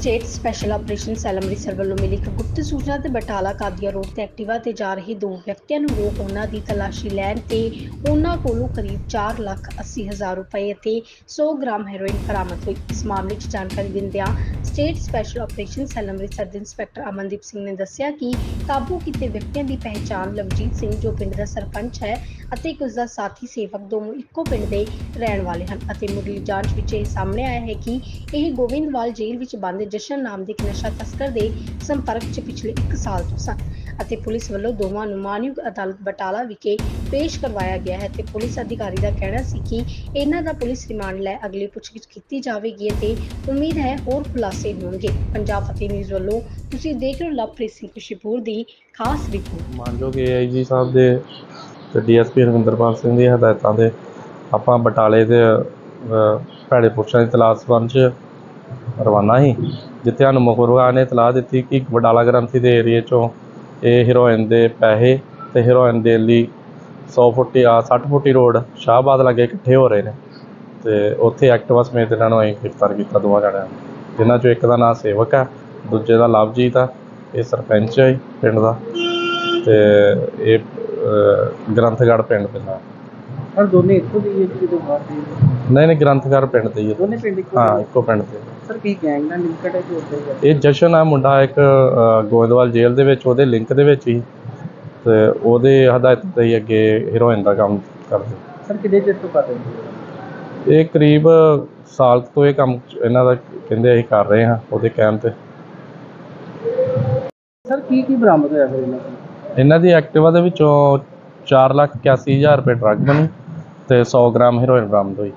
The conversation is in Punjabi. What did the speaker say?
State special operation cell Amritsar ਵੱਲੋਂ ਮਿਲੀ ਇੱਕ ਗੁਪਤ ਸੂਚਨਾ ਤੇ ਬਟਾਲਾ ਕਾਦੀਆ ਰੋਡ ਤੇ ਐਕਟਿਵਾ ਤੇ ਜਾ ਰਹੇ ਦੋ ਵਿਅਕਤੀਆਂ ਨੂੰ ਰੋਕ ਉਹਨਾਂ ਦੀ ਤਲਾਸ਼ੀ ਲੈਣ ਤੇ ਉਹਨਾਂ ਕੋਲੋਂ ਕਰੀਬ 4 ਲੱਖ 80 ਹਜ਼ਾਰ ਰੁਪਏ ਅਤੇ 100 ਗ੍ਰਾਮ ਹੈਰੋਇਨ ਬਰਾਮਦ ਹੋਈ। ਇਸ ਮਾਮਲੇ 'ਚ ਜਾਣਕਾਰੀ ਦਿੰਦਿਆਂ state special operation cell Amritsar ਦੇ ਇੰਸਪੈਕਟਰ ਅਮਨਦੀਪ ਸਿੰਘ ਨੇ ਦੱਸਿਆ ਕਿ ਕਾਬੂ ਕੀਤੇ ਵਿਅਕਤੀਆਂ ਦੀ ਪਹਿਚਾਣ ਲਵਜੀਤ ਸਿੰਘ, ਜੋ ਪਿੰਡ ਦਾ ਸਰਪੰਚ ਹੈ ਅਤੇ ਇੱਕ ਉਸਦਾ ਸਾਥੀ ਸੇਵਕ, ਦੋਨੋਂ ਇੱਕੋ ਪਿੰਡ ਦੇ ਰਹਿਣ ਵਾਲੇ ਹਨ ਅਤੇ ਮੁੱਢਲੀ ਜਾਂਚ ਵਿੱਚ ਇਹ ਸਾਹਮਣੇ ਆਇਆ ਹੈ ਕਿ ਇਹ ਗੋਬਿੰਦਵਾਲ ਜੇਲ੍ਹ ਵਿੱਚ ਬੰਦ ਜਸ਼ਨ ਨਾਮ ਦੇ ਇੱਕ ਨਸ਼ਾ ਤਸਕਰ ਦੇ ਸੰਪਰਕ 'ਚ ਪਿਛਲੇ 1 ਸਾਲ ਤੋਂ ਸਨ ਅਤੇ ਪੁਲਿਸ ਵੱਲੋਂ ਦੋਵਾਂ ਨੂੰ ਮਾਨਯੋਗ ਅਦਾਲਤ ਬਟਾਲਾ ਵਿਖੇ ਪੇਸ਼ ਕਰਵਾਇਆ ਗਿਆ ਹੈ ਤੇ ਪੁਲਿਸ ਅਧਿਕਾਰੀ ਦਾ ਕਹਿਣਾ ਸੀ ਕਿ ਇਹਨਾਂ ਦਾ ਪੁਲਿਸ ਰਿਮਾਂਡ ਲੈ ਅਗਲੀ ਪੁੱਛਗਿੱਛ ਕੀਤੀ ਜਾਵੇਗੀ ਅਤੇ ਉਮੀਦ ਹੈ ਹੋਰ ਖੁਲਾਸੇ ਹੋਣਗੇ। ਪੰਜਾਬ ਫਤਿਹ ਨਿਊਜ਼ ਵੱਲੋਂ ਤੁਸੀਂ ਦੇਖ ਰਹੇ ਹੋ ਲਵਪ੍ਰੀਤ ਸਿੰਘ ਖੁਸ਼ੀਪੁਰ ਦੀ ਖਾਸ ਰਿਪੋਰਟ। ਮਾਨਯੋਗ ਏਆਈਜੀ ਸਾਹਿਬ ਦੇ ਤੇ ਡੀਐਸਪੀ ਰਵਿੰਦਰਪਾਲ ਸਿੰਘ ਦੀ ਹਦਾਇਤਾਂ ਦੇ ਆਪਾਂ ਬਟਾਲੇ ਦੇ ਭੈੜੇ ਪੁਰਸ਼ਾਂ ਦੀ ਤਲਾਸ਼ ਸੰਬੰਧ 'ਚ ਰਵਾਨਾ ਸੀ। ਜਿੱਥੇ ਸਾਨੂੰ ਮੁਖਬਰਾਂ ਨੇ ਇਤਲਾਹ ਦਿੱਤੀ ਕਿ ਬਟਾਲਾ ਗ੍ਰੰਥੀ ਦੇ ਏਰੀਏ 'ਚੋਂ ਇਹ ਹੀਰੋਇਨ ਦੇ ਪੈਸੇ ਤੇ ਹੀਰੋਇਨ ਦੇ ਲਈ 100 ਫੁੱਟੀ ਆ 60 ਫੁੱਟੀ ਰੋਡ ਸ਼ਾਹਬਾਦ ਲਾਗੇ ਇਕੱਠੇ ਹੋ ਰਹੇ ਨੇ ਤੇ ਉੱਥੇ ਐਕਟਿਵਾ ਸਮੇਤ ਇਹਨਾਂ ਨੂੰ ਅਸੀਂ ਗ੍ਰਿਫਤਾਰ ਕੀਤਾ ਦੋਵਾਂ ਜਣਿਆਂ ਨੂੰ। ਜਿਨ੍ਹਾਂ 'ਚੋਂ ਇੱਕ ਦਾ ਨਾਮ ਸੇਵਕ ਹੈ ਦੂਜੇ ਦਾ ਲਵਜੀਤ ਆ ਇਹ ਸਰਪੰਚ ਹੈ ਪਿੰਡ ਦਾ ਤੇ ਇਹ ਅਹ, ਗ੍ਰੰਥਗੜ੍ਹ ਪਿੰਡ ਪੈਂਦਾ ਸਰ ਦੋਨੇ ਇੱਥੋਂ ਦੀ ਹੈ ਕਿ ਬਾਹਰ ਦੇ ਨਹੀਂ ਨਹੀਂ ਗ੍ਰੰਥਗੜ੍ਹ ਪਿੰਡ ਤੇ ਹੀ ਹੈ। ਦੋਨੇ ਪਿੰਡ ਇੱਕੋ ਹਾਂ ਦੇ? ਇੱਕੋ ਪਿੰਡ ਤੇ ਸਰ ਕੀ ਗੈਂਗ ਨਾਲ ਲਿੰਕਡ ਹੈ ਕਿ? ਹੀ ਇਹ ਜਸ਼ਨ ਆ ਮੁੰਡਾ ਇੱਕ ਅਹ, ਗੋਇੰਦਵਾਲ ਜੇਲ੍ਹ ਦੇ ਵਿੱਚ ਉਹਦੇ ਲਿੰਕ ਦੇ ਵਿੱਚ ਹੀ। ਤੇ ਉਹਦੇ ਹਦਾਇਤ ਤੇ ਹੀ ਅੱਗੇ ਹੀਰੋਇਨ ਦਾ ਕੰਮ ਕਰਦੇ। ਸਰ ਕਿੰਨੇ ਚਿਰ ਤੋਂ ਕਰ ਰਹੇ ਹੋ ਇਹ ਕਰੀਬ ਸਾਲ ਕੁ ਤੋਂ ਇਹ ਕੰਮ ਇਹਨਾਂ ਦਾ ਕਹਿੰਦੇ ਅਸੀਂ ਕਰ ਰਹੇ ਹਾਂ ਉਹਦੇ ਕਹਿਣ ਤੇ। ਸਰ ਕੀ ਕੀ ਬਰਾਮਦ ਹੋਇਆ ਫਿਰ ਇਹਨਾਂ ਦੀ ਐਕਟਿਵਾ ਦੇ ਵਿੱਚੋਂ 4 ਲੱਖ 81000 ਰੁਪਏ ਡਰੱਗ ਬਣੀ ਤੇ 100 ਗ੍ਰਾਮ ਹੀਰੋਇਨ ਬਰਾਮਦ ਹੋਈ।